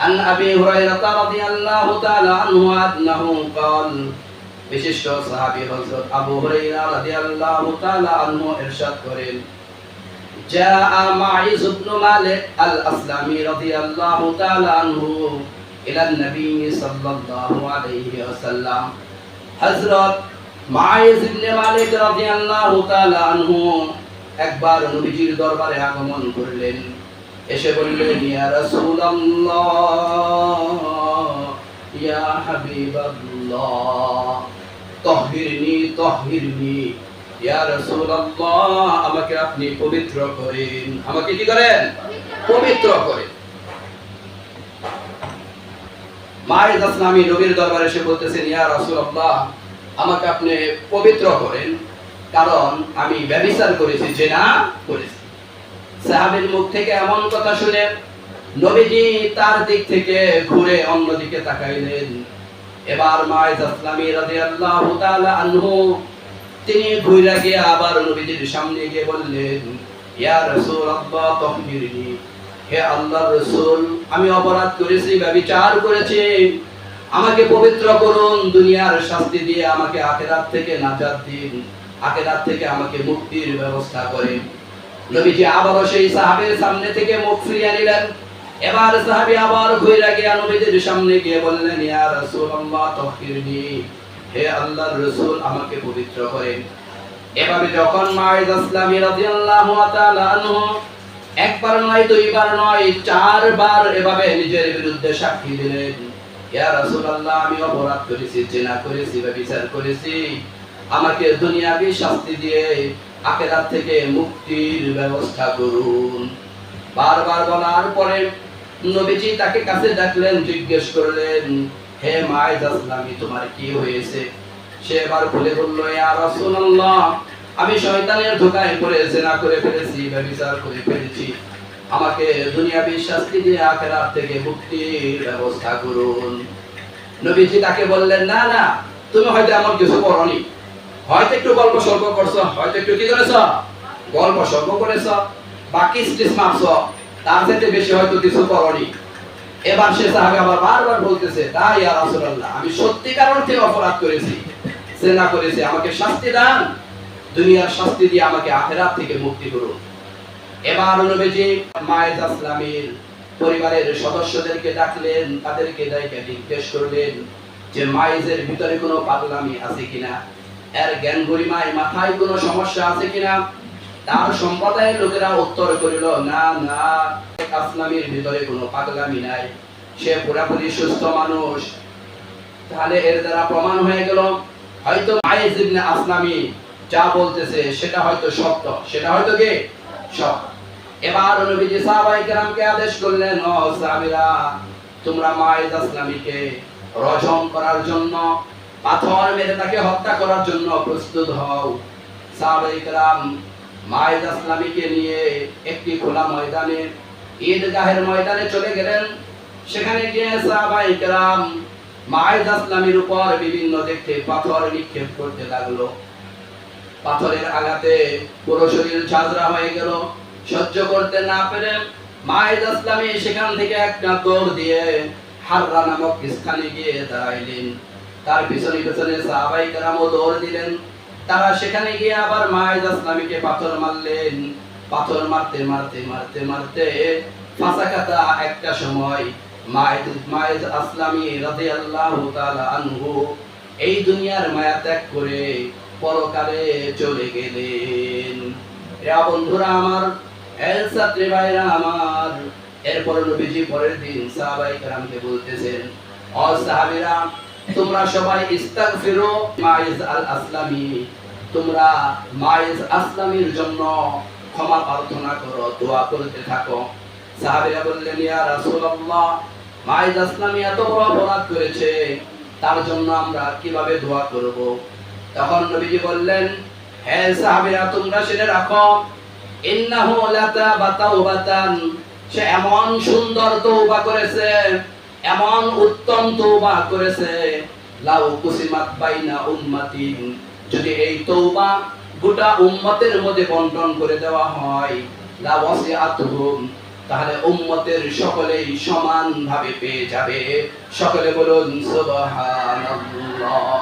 عن أبي هريرة رضي الله تعالى عنه أنه قال বিশিষ্ট সাহাবী হযরত আবু হুরায়রা রাদিয়াল্লাহু তাআলা আনহু ইরশাদ করেন جاء معيز بن مالك الأسلمي رضي الله تعالى عنه إلى النبي صلى الله عليه وسلم হযরত মাইজ ইবনে মালিক রাদিয়াল্লাহু তাআলা আনহু একবার নবীজির দরবারে আগমন করলেন এসে বললেন, ইয়া রাসূলুল্লাহ, ইয়া হাবিবাল্লাহ ইয়া রাসূলুল্লাহ, আমাকে আপনি পবিত্র করেন। আমাকে কি করেন? পবিত্র করেন। মায়ের আসলামী নবীর দরবারে এসে বলতেছেন, ইয়া রাসূলুল্লাহ, আমাকে আপনি পবিত্র করেন, কারণ আমি ব্যভিচার করেছি, জেনা করেছি। সাহাবীর মুখ থেকে এমন কথা শুনে নবীজি তার দিক থেকে ঘুরে অন্যদিকে তাকাইলেন। এবার মায়ের আসলামী রাদিয়াল্লাহু তাআলা আনহু, তিনি ঘুরে গিয়ে আবার নবীজির সামনে গিয়ে বললেন, ইয়া রাসূলুল্লাহ তাহমিরনি হে আল্লাহর রাসূল, আমি অপরাধ করেছি ব্যভিচার করেছি। আমাকে পবিত্র করুন, দুনিয়ার শাস্তি দিয়ে আমাকে আখেরাত থেকে নাজাত দিন। আখেরাত থেকে আমাকে মুক্তির ব্যবস্থা করেন। নবীজি আবারও সেই সাহাবের সামনে থেকে মুখ ফিরিয়ে নিলেন। এবার সাহাবী আবার ঘুরে নবীজির সামনে গিয়ে বললেন, ইয়া রাসূলুল্লাহ হে আল্লাহর রাসূল, আমাকে পবিত্র করেন এভাবে যখন মাইদ রাদিয়াল্লাহু তাআলা আনহু, একবার নয়, দুইবার নয়, চারবার এভাবে নিজের বিরুদ্ধে সাক্ষী দিলেন। ইয়া রাসূলুল্লাহ, আমি অপরাধ করেছি, জেনা করেছি বা বিচার করেছি। আমাকে দুনিয়াবি শাস্তি দিয়ে আখেরাত থেকে মুক্তির ব্যবস্থা করুন। বারবার বলার পরে নবীজি তাকে কাছে ডাকলেন, জিজ্ঞেস করলেন, হে মায়ের আসলামি তোমার কি হয়েছে? সে এবার খুলে বলল, ইয়া রাসূলুল্লাহ, আমি শয়তানের ধোকায় পড়ে, জেনা করে ফেলেছি, ব্যভিচার করে ফেলেছি। আমাকে দুনিয়াবি শাস্তি দিয়ে আখেরাত থেকে মুক্তির ব্যবস্থা করুন। নবীজি তাকে বললেন, না না, তুমি হয়তো এমন কিছু করনি। হয়তো একটু গল্প সল্প করছ, হয়তো একটু কি করেছ? গল্প সল্প করেছ। বাকি স্টেজ মারছ। তার চাইতে বেশি হয়তো কিছু করনি। এবার সে সাহাবে আবার বারবার বলতেছে তাই আর রাসূলুল্লাহ, আমি সত্যিকার অর্থে অপরাধ করেছি জেনা করেছি, আমাকে শাস্তি দান। দুনিয়ার শাস্তি দিয়ে আমাকে আখেরাত থেকে মুক্তি করুন। এবার নবীজি মায়ের আসলামের পরিবারের সদস্যদেরকে ডাকলেন, তাদেরকে জিজ্ঞেস করলেন যে মাইজের ভিতরে কোনো পাগলামি আছে কিনা? এর জ্ঞান গরিমায় মাথায় কোনো সমস্যা আছে কিনা? তার সম্প্রদায়ের লোকেরা উত্তর করিল, না না আসলামের ভিতরে কোনো পাগলামি নাই। সে পুরাপুরি সুস্থ মানুষ। তাহলে এর দ্বারা প্রমাণ হয়ে গেল, হয়তো মাইজ ইবনে আসলামি যা বলতেছে সেটা হয়তো সত্য। সেটা হয়তো কি? সত্য। এবার নবীজি সাহাবায়ে কেরামকে আদেশ করলেন, ও সাহাবীরা, তোমরা মাইজ আসলামীকে রজম করার জন্য পাথর মেরে তাকে হত্যা করার জন্য প্রস্তুত হও। সাহাবায়ে কেরাম মাইজ আসলামীকে নিয়ে একটি খোলা ময়দানে, ঈদগাহের ময়দানে চলে গেলেন। সেখানে গিয়ে সাহাবায়ে কেরাম মাইজ আসলামীর উপর বিভিন্ন দেখতে পাথর নিক্ষেপ করতে লাগল। পাথরের আঘাতে পুরো শরীর হয়ে গেল। সহ্য করতে না পেরে আসলামী সেখান থেকে একটা দৌড় দিয়ে হাররা নামক স্থানে গিয়ে দাঁড়াইলেন। তার পিছনে পিছনে সাহাবাই কেরামও দৌড় দিলেন। তারা সেখানে গিয়ে আবার মায়ের আসলামীকে পাথর মারলেন। পাথর মারতে মারতে মারতে মারতে একটা সময় আসলামী তাআলা আনহু এই দুনিয়ার মায়া ত্যাগ করে পরকালে চলে গেলেন। বন্ধুরা আমার এর ছাত্রী ভাইরা আমার, এরপর নবীজি পরের দিন সাহাবাই কারামকে বলতেছেন, ও সাহাবীরা তোমরা সবাই ইস্তাগফিরু মাইজ আল আসলামি। তোমরা মাইজ আসলামির জন্য ক্ষমা প্রার্থনা করো, দোয়া করতে থাকো। সাহাবীরা বললেন, ইয়া রাসূলুল্লাহ মাইজ আসলামি এত বড় অপরাধ করেছে, তার জন্য আমরা কীভাবে দোয়া করব? তখন নবীজি বললেন, হে সাহাবীরা, তোমরা শুনে রাখো, ইন্নাহু লাতাবা তাওবাতান, সে এমন সুন্দর তওবা করেছে এমন উত্তম তৌবা করেছে, লাউ কুসিমাত বাইনা উম্মাতিন। যদি এই তৌবা গোটা উম্মতের মধ্যে বন্টন করে দেওয়া হয় লা ওয়াসিআতুহুম, তাহলে উম্মতের সকলেই সমানভাবে পেয়ে যাবে। সকলে বলুন, সুবহানাল্লাহ।